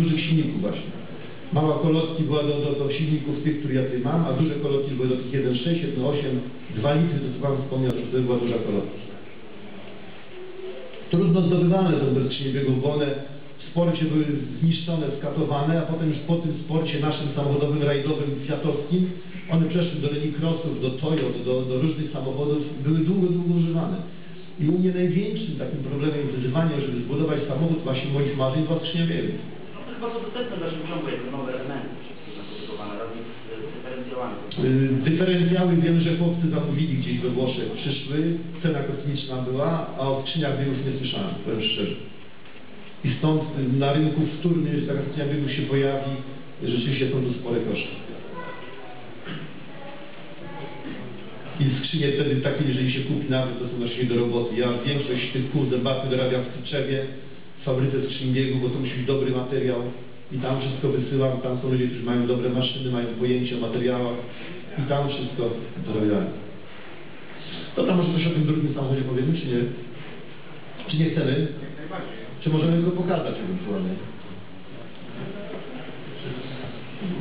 dużych silników właśnie. Mała kolotki była do, do, do silników tych, które ja tutaj mam, a duże kolotki były do tych 1,6, 1,8, 2 litry, to co Pan wspomniał, że to była duża kolotka. Trudno zdobywane są bez skrzyni biegów, bo one w sporcie były zniszczone, skatowane, a potem już po tym sporcie naszym samochodowym, rajdowym, fiatowskim, one przeszły do linii crossów, do Toyota, do, do różnych samochodów, były długo, długo używane. I u mnie największym takim problemem i wyzwaniem, żeby zbudować samochód właśnie moich marzeń, była skrzynia biegów. Bardzo dostępne w naszym ciągu, jako nowe elementy zaprodukowane razem z dyferencjałami. Y, Dyferencjały wiem, że chłopcy zamówili gdzieś we Włoszech, przyszły, cena kosmiczna była, a o skrzyniach biegów nie słyszałem, powiem szczerze. I stąd y, na rynku jeśli taka skrzynia biegów się pojawi, rzeczywiście są to spore koszty. I skrzynie wtedy takie, jeżeli się kupi nawet, to są właśnie do roboty. Ja większość tych kół zębatych dorabiam w Tyczewie, fabryce biegów, bo to musi być dobry materiał. I tam wszystko wysyłam, tam są ludzie, którzy mają dobre maszyny, mają pojęcie o materiałach i tam wszystko dorabiają. To tam może coś o tym drugim samochodzie powiemy, czy nie? Czy nie chcemy? Czy możemy go pokazać ewentualnie?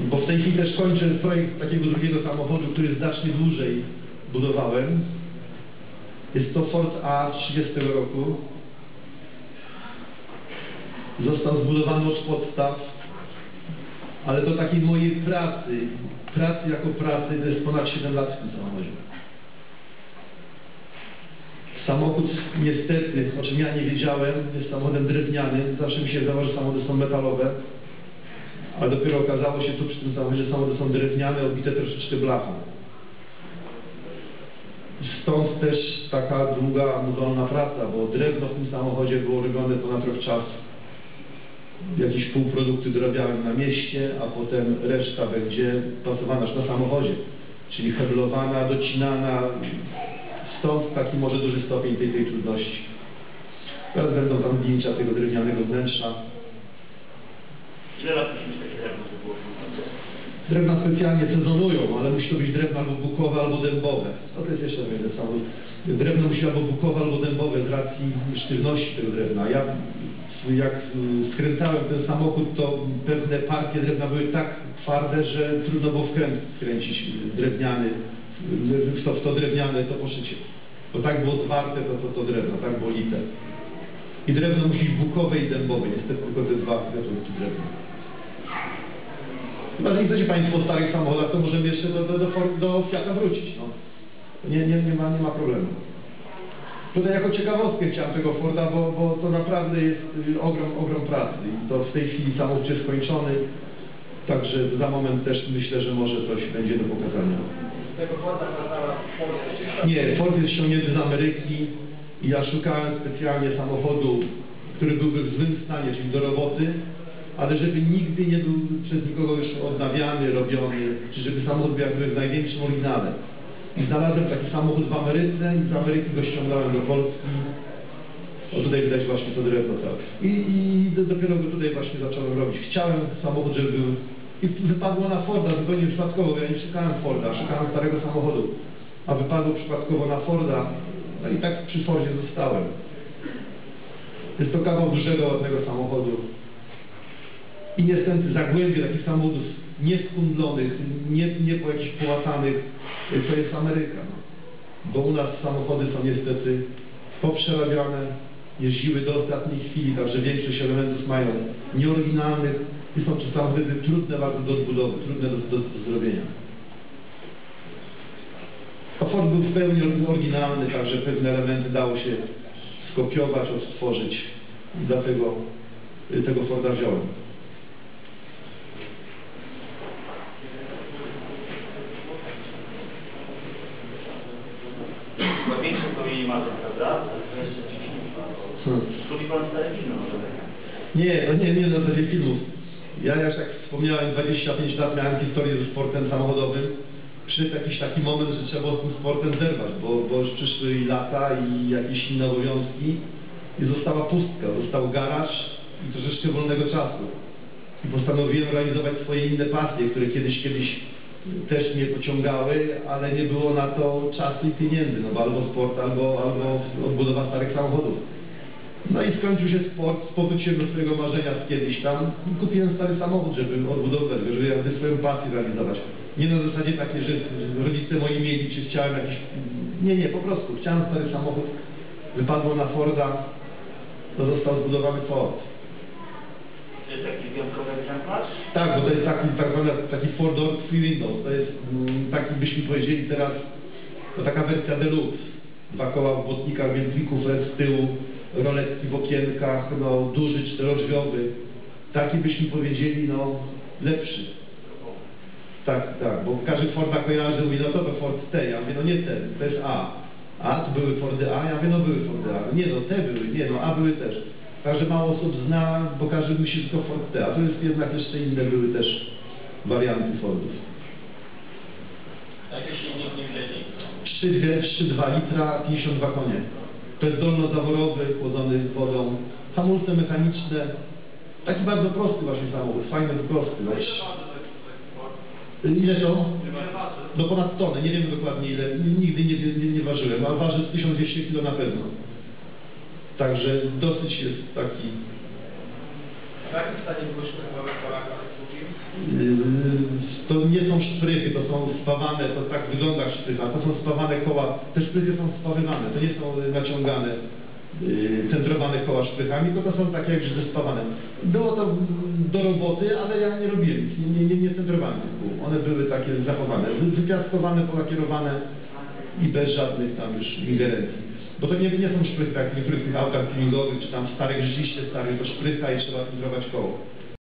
Bo w tej chwili też kończę projekt takiego drugiego samochodu, który znacznie dłużej budowałem. Jest to Ford A 30 roku. Został zbudowany od podstaw, ale do takiej mojej pracy, pracy jako pracy, to jest ponad 7 lat w tym samochodzie. Samochód niestety, o czym ja nie wiedziałem, jest samochodem drewnianym. Zawsze mi się wydawało, że samochody są metalowe. Ale dopiero okazało się tu przy tym samochodzie, że samochody są drewniane, obite troszeczkę blachą. Stąd też taka długa, mozolna praca, bo drewno w tym samochodzie było robione ponad rok czasu. Jakieś półprodukty dorabiałem na mieście, a potem reszta będzie pasowana na samochodzie. Czyli heblowana, docinana. Stąd taki może duży stopień tej, tej trudności. Teraz będą tam zdjęcia tego drewnianego wnętrza. Ile lat musi mieć takie drewno, żeby było funkcjonować? Drewna specjalnie sezonują, ale musi to być drewno albo bukowe, albo dębowe. To jest jeszcze jedno samo. Drewno musi albo bukowe, albo dębowe z racji sztywności tego drewna. Ja jak skręcałem ten samochód, to pewne partie drewna były tak twarde, że trudno było wkręt, wkręcić y, drewniany, w to, w to drewniane to poszycie. Bo tak było twarte to, to, to drewno, tak było lite. I drewno musi być bukowe i dębowe. Niestety tylko te dwa gatunki drewna. Chyba, że nie chcecie Państwo o starych samochodach, to możemy jeszcze do, do, do, do Fiata wrócić. No. Nie, nie, nie, ma, nie ma problemu. Tutaj jako ciekawostkę chciałem tego Forda, bo, bo to naprawdę jest y, ogrom, ogrom pracy. I to w tej chwili samochód jest skończony. Także za moment też myślę, że może coś będzie do pokazania. Tego Forda. Nie, Ford jest ściągnięty z Ameryki i ja szukałem specjalnie samochodu, który byłby w złym stanie, czyli do roboty, ale żeby nigdy nie był przez nikogo już odnawiany, robiony, czy żeby samochód był jakby w największym oryginale. I znalazłem taki samochód w Ameryce i z Ameryki go ściągnąłem do Polski. O tutaj widać właśnie to drewno całe. I, i do- dopiero go tutaj właśnie zacząłem robić. Chciałem samochód, żeby był... I wypadło na Forda zupełnie przypadkowo, ja nie szukałem Forda, szukałem starego samochodu. A wypadło przypadkowo na Forda, no i tak przy Fordzie zostałem. Jest to kawał dużego, ładnego samochodu. I niestety zagłębie takich samochodów nieskundlonych, nie, nie po jakichś połatanych, to jest Ameryka. No. Bo u nas samochody są niestety poprzerabiane, jeździły do ostatniej chwili, także większość elementów mają nieoryginalnych i są to samochody trudne bardzo do odbudowy, trudne do, do, do zrobienia. A Ford był w pełni oryginalny, także pewne elementy dało się skopiować, odtworzyć. I dlatego y, tego Forda wziąłem. Hmm. Lubi Pan stare filmy może? Nie, no nie, nie na zasadzie filmów. Ja już jak wspomniałem, 25 lat miałem historię ze sportem samochodowym. Przyszedł jakiś taki moment, że trzeba było z tym sportem zerwać, bo, bo już przyszły i lata i jakieś inne obowiązki i została pustka, został garaż i troszeczkę wolnego czasu. I postanowiłem realizować swoje inne pasje, które kiedyś, kiedyś też mnie pociągały, ale nie było na to czasu i pieniędzy, no bo albo sport, albo, albo odbudowa starych samochodów. No i skończył się sport, pozbyć do swojego marzenia z kiedyś tam i kupiłem stary samochód, żeby odbudować go, żeby jakby swoją pasję realizować. Nie na zasadzie takiej, że rodzice moi mieli, czy chciałem jakiś... Nie, nie, po prostu chciałem stary samochód, wypadło na Forda, to został zbudowany Ford. To jest taki wyjątkowy egzemplarz? Tak, bo to jest taki, tak zwany, taki four door three windows. To jest mm, taki, byśmy powiedzieli teraz, to taka wersja deluxe. Dwa koła w błotnikach, więc z tyłu, roletki w okienkach, no duży czterodrzwiowy. Taki byśmy powiedzieli, no lepszy. Tak, tak, bo każdy Forda kojarzy, mówi, no to to Ford T, ja mówię, no nie ten, to jest A. A, to były Fordy A, ja mówię, no były Fordy A. Nie no, te były, nie no, A były też. Także mało osób zna, bo każdy myśli tylko Ford T, a to jest jednak jeszcze inne były też warianty Fordów. Jakie silniki wcześniej? 3,2 litra, 52 konie. To jest dolnozaworowy, chłodzony wodą, hamulce mechaniczne. Taki bardzo prosty właśnie samochód, fajny, prosty. No. Ile to? No ponad tonę, nie wiem dokładnie ile, nigdy nie, nie, nie ważyłem, ale waży z 1200 kg na pewno. Także dosyć jest taki, Yy, to nie są szprychy, to są spawane, to tak wygląda szprycha, to są spawane koła, te szprychy są spawywane, to nie są naciągane, yy, centrowane koła szprychami, to to są takie jak zespawane. Było to do roboty, ale ja nie robiłem, nic, nie, nie, nie, kół, one były takie zachowane, wy- wypiaskowane, polakierowane i bez żadnych tam już ingerencji. Bo to nie, nie są szprychy jak w niektórych tych autach czy tam starych rzeczywiście starych, to szprycha i trzeba filtrować koło.